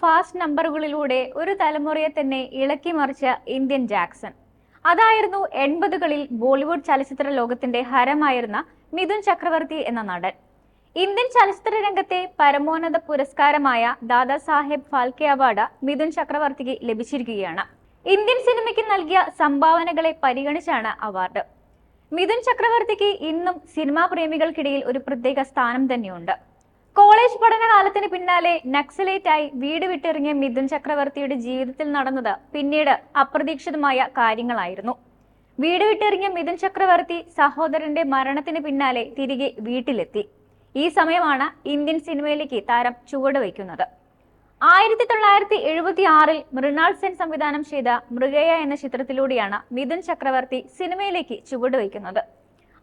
Fast നമ്പറുകളിലൂടെ ഒരു തലമുറയെ തന്നെ ഇളക്കി മറിച്ച ഇന്ത്യൻ ജാക്സൺ. അതായിരുന്നു എൺപതുകളിൽ ബോളിവുഡ് ചലച്ചിത്ര ലോകത്തിന്റെ ഹരമായിരുന്ന മിഥുൻ ചക്രവർത്തി എന്ന നടൻ. ഇന്ത്യൻ ചലച്ചിത്ര രംഗത്തെ പരമോന്നത പുരസ്കാരമായ ദാദാ സാഹേബ് ഫാൽക്കെ അവാർഡ് മിഥുൻ ചക്രവർത്തിക്ക് ലഭിച്ചിരിക്കുകയാണ്. ഇന്ത്യൻ സിനിമയ്ക്ക് നൽകിയ സംഭാവനകളെ പരിഗണിച്ചാണ് അവാർഡ്. മിഥുൻ ചക്രവർത്തിക്ക് ഇന്നും സിനിമാ പ്രേമികൾക്കിടയിൽ ഒരു പ്രത്യേക സ്ഥാനം തന്നെയുണ്ട്. കോളേജ് പഠനകാലത്തിന് പിന്നാലെ നക്സലേറ്റായി വീട് വിട്ടിറങ്ങിയ മിഥുൻ ചക്രവർത്തിയുടെ ജീവിതത്തിൽ നടന്നത് പിന്നീട് അപ്രതീക്ഷിതമായ കാര്യങ്ങളായിരുന്നു. വീട് വിട്ടിറങ്ങിയ മിഥുൻ ചക്രവർത്തി സഹോദരന്റെ മരണത്തിന് പിന്നാലെ തിരികെ വീട്ടിലെത്തി. ഈ സമയമാണ് ഇന്ത്യൻ സിനിമയിലേക്ക് താരം ചുവടുവയ്ക്കുന്നത് ആയിരത്തി തൊള്ളായിരത്തി എഴുപത്തി ആറിൽ മൃണാൾ സെൻ സംവിധാനം ചെയ്ത മൃഗയ എന്ന ചിത്രത്തിലൂടെയാണ് മിഥുൻ ചക്രവർത്തി സിനിമയിലേക്ക് ചുവടുവയ്ക്കുന്നത്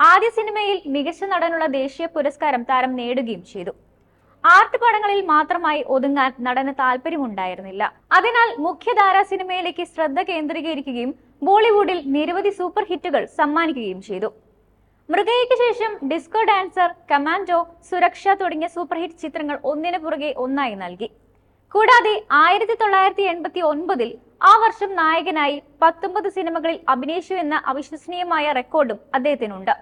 ആദ്യ സിനിമയിൽ മികച്ച നടനുള്ള ദേശീയ പുരസ്കാരം താരം നേടുകയും ചെയ്തു. ആർട്ട് പടങ്ങളിൽ മാത്രമായി ഒതുങ്ങാൻ നടന് താല്പര്യമുണ്ടായിരുന്നില്ല. അതിനാൽ മുഖ്യധാര സിനിമയിലേക്ക് ശ്രദ്ധ കേന്ദ്രീകരിക്കുകയും ബോളിവുഡിൽ നിരവധി സൂപ്പർ ഹിറ്റുകൾ സമ്മാനിക്കുകയും ചെയ്തു. മൃഗയ്ക്ക് ശേഷം ഡിസ്കോ ഡാൻസർ കമാൻഡോ സുരക്ഷ തുടങ്ങിയ സൂപ്പർ ഹിറ്റ് ചിത്രങ്ങൾ ഒന്നിനു പുറകെ ഒന്നായി നൽകി. കൂടാതെ ആയിരത്തി തൊള്ളായിരത്തി എൺപത്തി ഒൻപതിൽ ആ വർഷം നായകനായി പത്തൊമ്പത് സിനിമകളിൽ അഭിനയിച്ചു എന്ന അവിശ്വസനീയമായ റെക്കോർഡും അദ്ദേഹത്തിനുണ്ട്.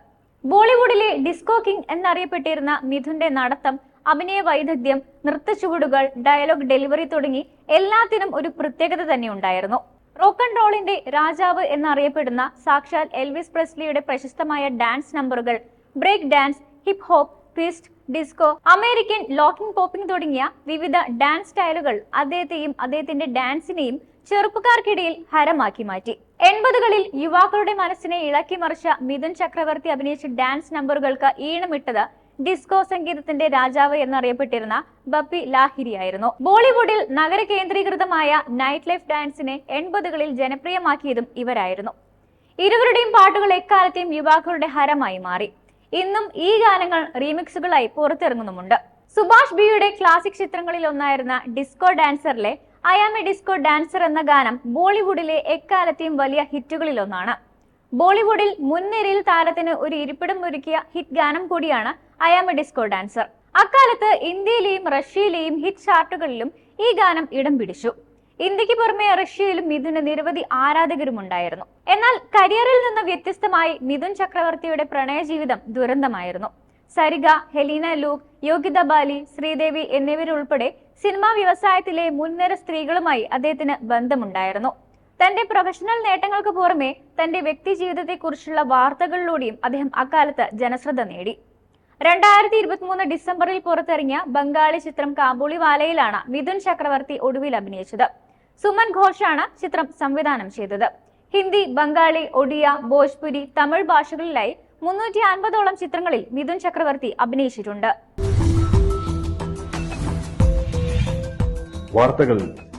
ബോളിവുഡിലെ ഡിസ്കോ കിങ് എന്നറിയപ്പെട്ടിരുന്ന മിഥുന്റെ നടത്തം അഭിനയ വൈദഗ്ധ്യം നൃത്തച്ചുവടുകൾ ഡയലോഗ് ഡെലിവറി തുടങ്ങി എല്ലാത്തിനും ഒരു പ്രത്യേകത തന്നെ ഉണ്ടായിരുന്നു. റോക്ക് ആൻഡ് റോളിന്റെ രാജാവ് എന്നറിയപ്പെടുന്ന സാക്ഷാൽ എൽവിസ് പ്രസ്ലിയുടെ പ്രശസ്തമായ ഡാൻസ് നമ്പറുകൾ break dance hip hop twist disco American locking popping തുടങ്ങിയ വിവിധ ഡാൻസ് സ്റ്റൈലുകൾ അദ്ദേഹത്തെയും അദ്ദേഹത്തിന്റെ ഡാൻസിനെയും ചെറുപ്പക്കാർക്കിടയിൽ ഹരമാക്കി മാറ്റി. എൺപതുകളിൽ യുവാക്കളുടെ മനസ്സിനെ ഇളക്കി മറിച്ച മിഥുൻ ചക്രവർത്തി അഭിനയിച്ച ഡാൻസ് നമ്പറുകൾക്ക് ഈണമിട്ടത് ഡിസ്കോ സംഗീതത്തിന്റെ രാജാവ് എന്നറിയപ്പെട്ടിരുന്ന ബപ്പി ലാഹിരിയായിരുന്നു ബോളിവുഡിൽ നഗര കേന്ദ്രീകൃതമായ നൈറ്റ് ലൈഫ് ഡാൻസിനെ എൺപതുകളിൽ ജനപ്രിയമാക്കിയതും ഇവരായിരുന്നു. ഇരുവരുടെയും പാട്ടുകൾ എക്കാലത്തെയും യുവാക്കളുടെ ഹരമായി മാറി. ഇന്നും ഈ ഗാനങ്ങൾ റീമിക്സുകളായി പുറത്തിറങ്ങുന്നുമുണ്ട്. സുഭാഷ് ബിയുടെ ക്ലാസിക് ചിത്രങ്ങളിൽ ഒന്നായിരുന്ന disco ഡാൻസറിലെ I am a disco dancer എന്ന ഗാനം ബോളിവുഡിലെ എക്കാലത്തെയും വലിയ ഹിറ്റുകളിൽ ഒന്നാണ് ബോളിവുഡിൽ മുൻനിരയിൽ താരത്തിന് ഒരു ഇരിപ്പിടം ഒരുക്കിയ ഹിറ്റ് ഗാനം കൂടിയാണ് I am a disco dancer അക്കാലത്ത് ഇന്ത്യയിലെയും റഷ്യയിലെയും ഹിറ്റ് ചാർട്ടുകളിലും ഈ ഗാനം ഇടം പിടിച്ചു. ഇന്ത്യയ്ക്ക് പുറമെ റഷ്യയിലും മിഥുന് നിരവധി ആരാധകരും ഉണ്ടായിരുന്നു എന്നാൽ കരിയറിൽ നിന്ന് വ്യത്യസ്തമായി മിഥുൻ ചക്രവർത്തിയുടെ പ്രണയ ജീവിതം ദുരന്തമായിരുന്നു. സരിഗ ഹെലീന ലൂക്ക് യോഗിത ബാലി ശ്രീദേവി എന്നിവരുൾപ്പെടെ സിനിമാ വ്യവസായത്തിലെ മുൻനിര സ്ത്രീകളുമായി അദ്ദേഹത്തിന് ബന്ധമുണ്ടായിരുന്നു. തന്റെ പ്രൊഫഷണൽ നേട്ടങ്ങൾക്ക് പുറമെ തന്റെ വ്യക്തി ജീവിതത്തെക്കുറിച്ചുള്ള വാർത്തകളിലൂടെയും അദ്ദേഹം അക്കാലത്ത് ജനശ്രദ്ധ നേടി. രണ്ടായിരത്തി ഇരുപത്തിമൂന്ന് ഡിസംബറിൽ പുറത്തിറങ്ങിയ ബംഗാളി ചിത്രം കാബൂളി വാലയിലാണ് മിഥുൻ ചക്രവർത്തി ഒടുവിൽ അഭിനയിച്ചത്. സുമൻ ഘോഷാണ് ചിത്രം സംവിധാനം ചെയ്തത്. ഹിന്ദി ബംഗാളി ഒഡിയ ഭോജ്പുരി തമിഴ് ഭാഷകളിലായി മുന്നൂറ്റി അൻപതോളം ചിത്രങ്ങളിൽ മിഥുൻ ചക്രവർത്തി അഭിനയിച്ചിട്ടുണ്ട്. വാർത്തകൾ